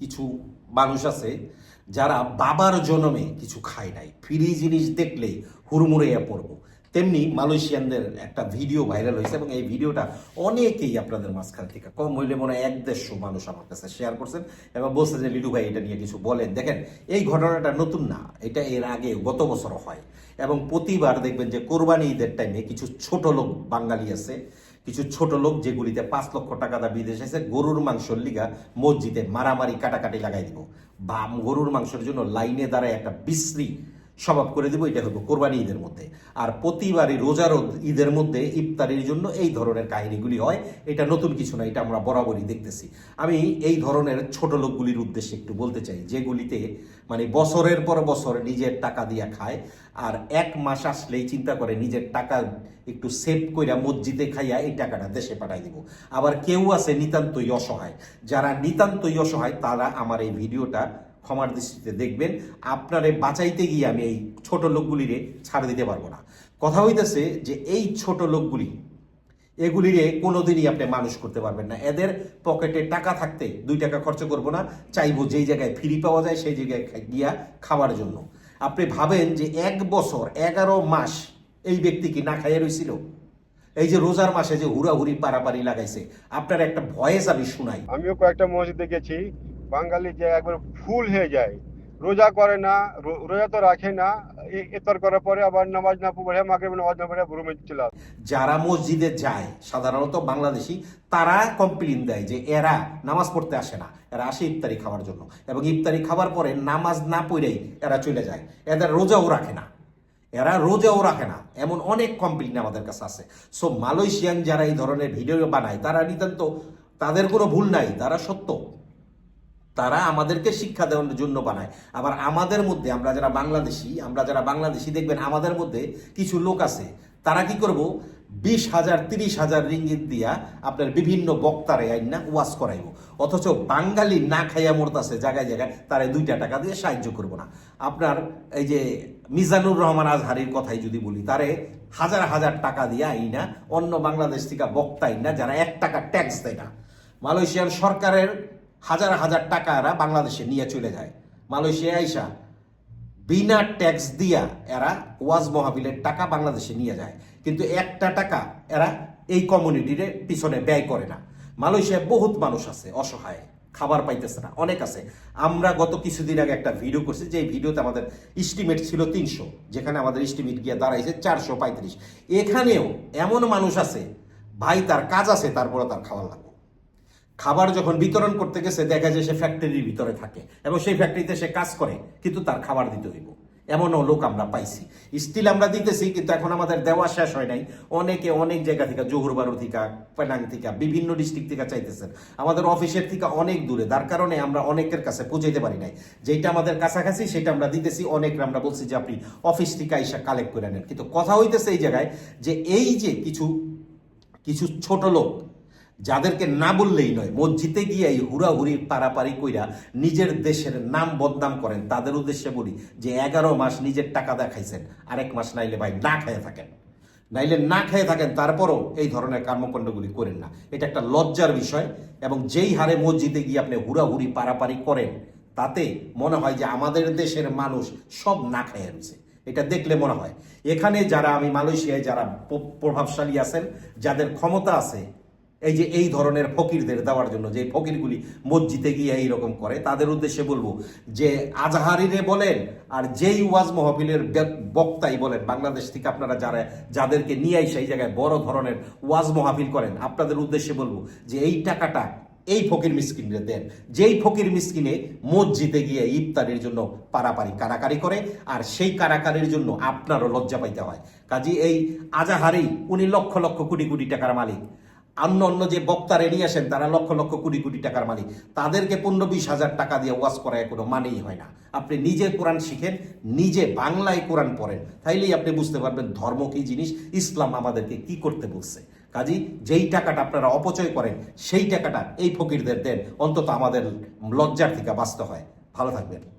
কিছু মানুষ আছে যারা বাবার জন্মে কিছু খায় নাই। ফ্রি জিনিস দেখলেই হুড়মুড়াইয়া পড়ব। তেমনি মালয়েশিয়ানদের একটা ভিডিও ভাইরাল হয়েছে এবং এই ভিডিওটা অনেকেই আপনাদের মাঝখান থেকে কম হইলে মনে হয় এক দেড়শো মানুষ আমার কাছে শেয়ার করছেন এবং বলছে যে লিডু ভাই, এটা নিয়ে কিছু বলেন। দেখেন, এই ঘটনাটা নতুন না, এটা এর আগে গত বছর হয়। এবং প্রতিবার দেখবেন যে, কোরবানি ঈদের টাইমে কিছু ছোট লোক বাঙালি আছে কিছু ছোট লোক যেগুলিতে পাঁচ লক্ষ টাকা দা বিদেশ আছে গরুর মাংসর লিগা মসজিদে মারামারি, কাটাকাটি লাগাই দিব। বা গরুর মাংসের জন্য লাইনে দাঁড়ায় একটা বিশ্রী স্বভাব করে দিব, এটা হলো কোরবানি ঈদের মধ্যে। আর প্রতিবারই রোজার ঈদের মধ্যে ইফতারির জন্য এই ধরনের কাহিনীগুলি হয়। এটা নতুন কিছু না এটা আমরা বরাবরই দেখতেছি। আমি এই ধরনের ছোট লোকগুলির উদ্দেশ্যে একটু বলতে চাই, যেগুলিতে মানে বছরের পর বছর নিজের টাকা দিয়া খায়, আর এক মাস আসলেই চিন্তা করে নিজের টাকা একটু সেভ কইরা মসজিদে খাইয়া এই টাকাটা দেশে পাঠাই দিব। আবার কেউ আছে নিতান্তই অসহায়, যারা নিতান্তই অসহায়, তারা আমার এই ভিডিওটা ক্ষমার দৃষ্টিতে দেখবেন, আপনারে বাঁচাইতে গিয়ে আমি এই ছোট লোকগুলিরে ছাড় দিতে পারব না। কথা হইতেছে যে এই ছোট লোকগুলি, এগুলিরে কোনোদিনই আপনি মানুষ করতে পারবেন না। এদের পকেটে টাকা থাকতে দুই টাকা খরচ করব না। চাইব যেই জায়গায় ফ্রি পাওয়া যায় সেই জায়গায় গিয়া খাওয়ার জন্য। আপনি ভাবেন যে এক বছর, এগারো মাস এই ব্যক্তি কি না খাইয়ে রইছিল? এই যে রোজার মাসে যে হুড়াহুড়ি, পারাপারি লাগাইছে, আপনার একটা ভয়েস আমি শুনাই। আমিও কয়েকটা মসজিদে গেছি বাঙালি যে একবার ফুল হয়ে যায়, রোজা করে না রোজা তো রাখে না, এ- ইফতার করার পরে আবার নামাজ না পড়ে মাকে নামাজ না পড়ে রুমে চলে যারা মসজিদে যায়, সাধারণত বাংলাদেশি, তারা কমপ্লেন দেয় যে এরা নামাজ পড়তে আসে না, এরা আসে ইফতারি খাওয়ার জন্য। এবং ইফতারি খাওয়ার পরে নামাজ না পড়েই এরা চলে যায়। এদের রোজাও রাখে না। এরা রোজাও রাখে না, এমন অনেক কমপ্লেন আমাদের কাছে আছে। সো মালয়েশিয়ান যারা এই ধরনের ভিডিও বানায়, তারা নিতান্ত, তাদের কোনো ভুল নাই, তারা সত্য। তারা আমাদেরকে শিক্ষা দেওয়ার জন্য বানায়। আবার আমাদের মধ্যে, আমরা যারা বাংলাদেশি, আমরা যারা বাংলাদেশি, দেখবেন আমাদের মধ্যে কিছু লোক আছে, তারা কি করব? বিশ হাজার, তিরিশ হাজার রিঙ্গিত দিয়া আপনার বিভিন্ন বক্তারে আইন না ওয়াজ করাইব। অথচ বাঙালি না খাইয়া মরতাছে জায়গায় জায়গায়, তারা দুইটা টাকা দিয়ে সাহায্য করব না। আপনার এই যে মিজানুর রহমান আজহারির কথাই যদি বলি, তারে হাজার হাজার টাকা দিয়ে আইনা, অন্য বাংলাদেশ থেকে বক্তা আইনা, যারা এক টাকা ট্যাক্স দেয় না। মালয়েশিয়ার সরকারের হাজার হাজার টাকা এরা বাংলাদেশে নিয়ে চলে যায়। মালয়েশিয়া আইসা বিনা ট্যাক্স দিয়া এরা ওয়াজ মহাবিলের টাকা বাংলাদেশে নিয়ে যায়। কিন্তু একটা টাকা এরা এই কমিউনিটির পিছনে ব্যয় করে না। মালয়েশিয়ায় বহুত মানুষ আছে, অসহায়, খাবার পাইতেছে না, অনেক আছে। আমরা গত কিছুদিন আগে একটা ভিডিও করছি, যে ভিডিওতে আমাদের ইস্টিমেট ছিল তিনশো, যেখানে আমাদের ইস্টিমেট গিয়ে দাঁড়াইছে চারশো পঁয়ত্রিশ। এখানেও এমন মানুষ আছে, ভাই তার কাজ আছে, তারপরে তার খাওয়া লাগবে। খাবার যখন বিতরণ করতে গেছে, দেখা যায় সে ফ্যাক্টরির ভিতরে থাকে এবং সেই ফ্যাক্টরিতে সে কাজ করে, কিন্তু তার খাবার দিতে হইব। এমনও লোক আমরা পাইছি। স্টিল আমরা দিতেছি, কিন্তু এখন আমাদের দেওয়া শেষ হয় নাই। অনেকে অনেক জায়গা থেকে জহুরবারু থেকে, পেনাং থেকে, বিভিন্ন ডিস্ট্রিক্ট থেকে চাইতেছেন। আমাদের অফিসের থেকে অনেক দূরে তার কারণে আমরা অনেকের কাছে পৌঁছাইতে পারি নাই। যেটা আমাদের কাছাকাছি, সেটা আমরা দিতেছি। অনেক আমরা বলছি যে, আপনি অফিস থেকে আইসা কালেক্ট করে নেন। কিন্তু কথা হইতেছে এই জায়গায় যে, এই যে কিছু কিছু ছোট লোক যাদেরকে না বললেই নয়, মসজিদে গিয়ে এই হুড়াহুড়ি পারাপারি কইরা নিজের দেশের নাম বদনাম করেন। তাদের উদ্দেশ্যে বলি যে এগারো মাস নিজের টাকা দেখাইছেন, আরেক মাস নাইলে ভাই না খেয়ে থাকেন। নাইলে না খেয়ে থাকেন, তারপরও এই ধরনের কর্মকাণ্ডগুলি করেন না। এটা একটা লজ্জার বিষয় এবং যেই হারে মসজিদে গিয়ে আপনি হুড়াহুড়ি পারাপারি করেন, তাতে মনে হয় যে আমাদের দেশের মানুষ সব না খেয়ে রয়েছে। এটা দেখলে মনে হয়। এখানে যারা আমি মালয়েশিয়ায় যারা প্রভাবশালী আছেন, যাদের ক্ষমতা আছে এই যে এই ধরনের ফকিরদের দেওয়ার জন্য, যে ফকিরগুলি মসজিদে গিয়ে এইরকম করে, তাদের উদ্দেশ্যে বলব যে আজহারিরে বলেন আর যেই ওয়াজ মহফিলের বক্তাই বলেন, বাংলাদেশ থেকে আপনারা যারা, যাদেরকে নিয়ে আই সেই জায়গায় বড় ধরনের ওয়াজ মহাফিল করেন, আপনাদের উদ্দেশ্যে বলব যে এই টাকাটা এই ফকির মিসকিনরে দেন। যেই ফকির মিসকিনে মসজিদে গিয়ে ইফতারির জন্য পারাপারি কারাকারি করে, আর সেই কারাকারির জন্য আপনারও লজ্জা পাইতে হয়। কাজী এই আজাহারি, উনি লক্ষ লক্ষ কোটি কোটি টাকার মালিক। অন্য অন্য যে বক্তারে নিয়ে আসেন তারা লক্ষ লক্ষ কোটি কোটি টাকার মালিক। তাদেরকে পনেরো বিশ হাজার টাকা দিয়ে ওয়াজ করায় কোনো মানেই হয় না। আপনি নিজে কোরআন শিখেন, নিজে বাংলায় কোরআন পড়েন। তাইলেই আপনি বুঝতে পারবেন ধর্ম কি জিনিস, ইসলাম আমাদেরকে কি করতে বলছে। কাজী, যেই টাকাটা আপনারা অপচয় করেন, সেই টাকাটা এই ফকিরদের দেন। অন্তত আমাদের লজ্জার থেকে বাঁচতে হয়। ভালো থাকবেন।